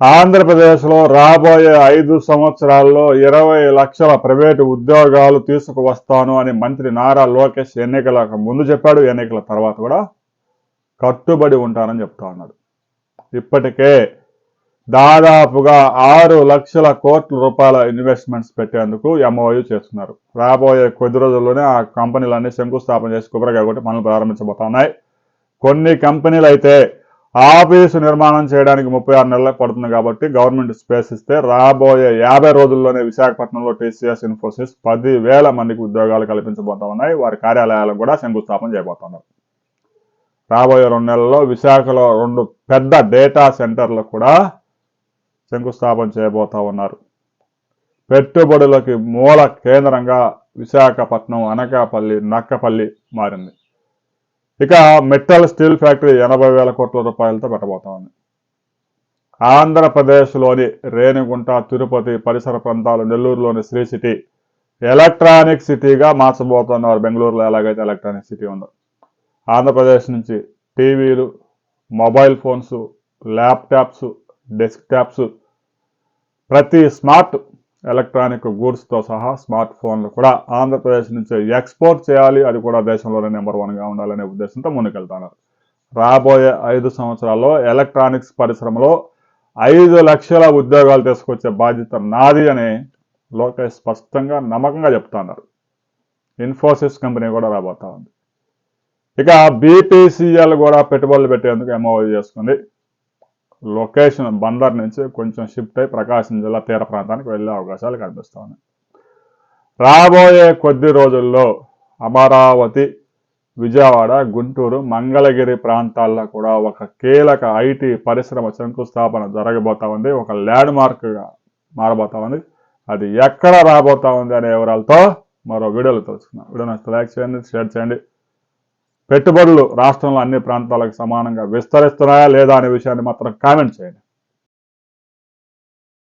ఆంధ్రప్రదేశ్లో రాబోయే ఐదు సంవత్సరాల్లో ఇరవై లక్షల ప్రైవేటు ఉద్యోగాలు తీసుకువస్తాను అని మంత్రి నారా లోకేష్ ఎన్నికలకు ముందు చెప్పాడు. ఎన్నికల తర్వాత కూడా కట్టుబడి ఉంటానని చెప్తా ఉన్నాడు. ఇప్పటికే దాదాపుగా ఆరు లక్షల కోట్ల రూపాయల ఇన్వెస్ట్మెంట్స్ పెట్టేందుకు ఎంఓయూ చేస్తున్నారు. రాబోయే కొద్ది రోజుల్లోనే ఆ కంపెనీలన్నీ శంకుస్థాపన చేసి కుబరగా కొట్టి పనులు ప్రారంభించబోతున్నాయి. కొన్ని కంపెనీలు అయితే ఆఫీసు నిర్మాణం చేయడానికి ముప్పై ఆరు నెలలకు పడుతుంది కాబట్టి గవర్నమెంట్ స్పేస్ ఇస్తే రాబోయే యాభై రోజుల్లోనే విశాఖపట్నంలో టీసీఎస్ ఇన్ఫోసిస్ పది వేల మందికి ఉద్యోగాలు కల్పించబోతా ఉన్నాయి. వారి కార్యాలయాలకు కూడా శంకుస్థాపన చేయబోతున్నారు. రాబోయే రెండు నెలల్లో విశాఖలో రెండు పెద్ద డేటా సెంటర్లు కూడా శంకుస్థాపన చేయబోతా ఉన్నారు. పెట్టుబడులకి మూల కేంద్రంగా విశాఖపట్నం అనకాపల్లి నక్కపల్లి మారింది. ఇక మెటల్ స్టీల్ ఫ్యాక్టరీ ఎనభై వేల కోట్ల రూపాయలతో పెట్టబోతోంది. ఆంధ్రప్రదేశ్లోని రేణిగుంట తిరుపతి పరిసర ప్రాంతాలు నెల్లూరులోని శ్రీ సిటీ ఎలక్ట్రానిక్ సిటీగా మార్చబోతున్నారు. బెంగళూరులో ఎలాగైతే ఎలక్ట్రానిక్ సిటీ ఉందో. ఆంధ్రప్రదేశ్ నుంచి టీవీలు మొబైల్ ఫోన్స్ ల్యాప్టాప్స్ డెస్క్టాప్స్ ప్రతి స్మార్ట్ ఎలక్ట్రానిక్ గూడ్స్తో సహా స్మార్ట్ ఫోన్లు కూడా ఆంధ్రప్రదేశ్ నుంచి ఎక్స్పోర్ట్ చేయాలి. అది కూడా దేశంలోనే నెంబర్ వన్గా ఉండాలనే ఉద్దేశంతో ముందుకెళ్తున్నారు. రాబోయే ఐదు సంవత్సరాల్లో ఎలక్ట్రానిక్స్ పరిశ్రమలో ఐదు లక్షల ఉద్యోగాలు తీసుకొచ్చే బాధ్యత నాది అని లోకేష్ స్పష్టంగా నమ్మకంగా చెప్తున్నారు. ఇన్ఫోసిస్ కంపెనీ కూడా రాబోతా ఉంది. ఇక బీపీసీఎల్ కూడా పెట్టుబడులు పెట్టేందుకు ఎంఓ చేసుకుంది. లొకేషన్ బందర్ నుంచి కొంచెం షిఫ్ట్ అయి ప్రకాశం జిల్లా తీర ప్రాంతానికి వెళ్ళే అవకాశాలు కనిపిస్తూ ఉన్నాయి రాబోయే కొద్ది రోజుల్లో అమరావతి విజయవాడ గుంటూరు మంగళగిరి ప్రాంతాల్లో కూడా ఒక కీలక ఐటీ పరిశ్రమ శంకుస్థాపన జరగబోతా ఉంది. ఒక ల్యాండ్ మార్క్గా మారబోతా ఉంది. అది ఎక్కడ రాబోతా ఉంది అనే వివరాలతో మరో వీడియోలు తెలుసుకున్నాం వీడియో నచ్చితే లైక్ చేయండి షేర్ చేయండి. పెట్టుబడులు రాష్ట్రంలో అన్ని ప్రాంతాలకు సమానంగా విస్తరిస్తున్నాయా లేదా అనే విషయాన్ని మాత్రం కామెంట్ చేయండి.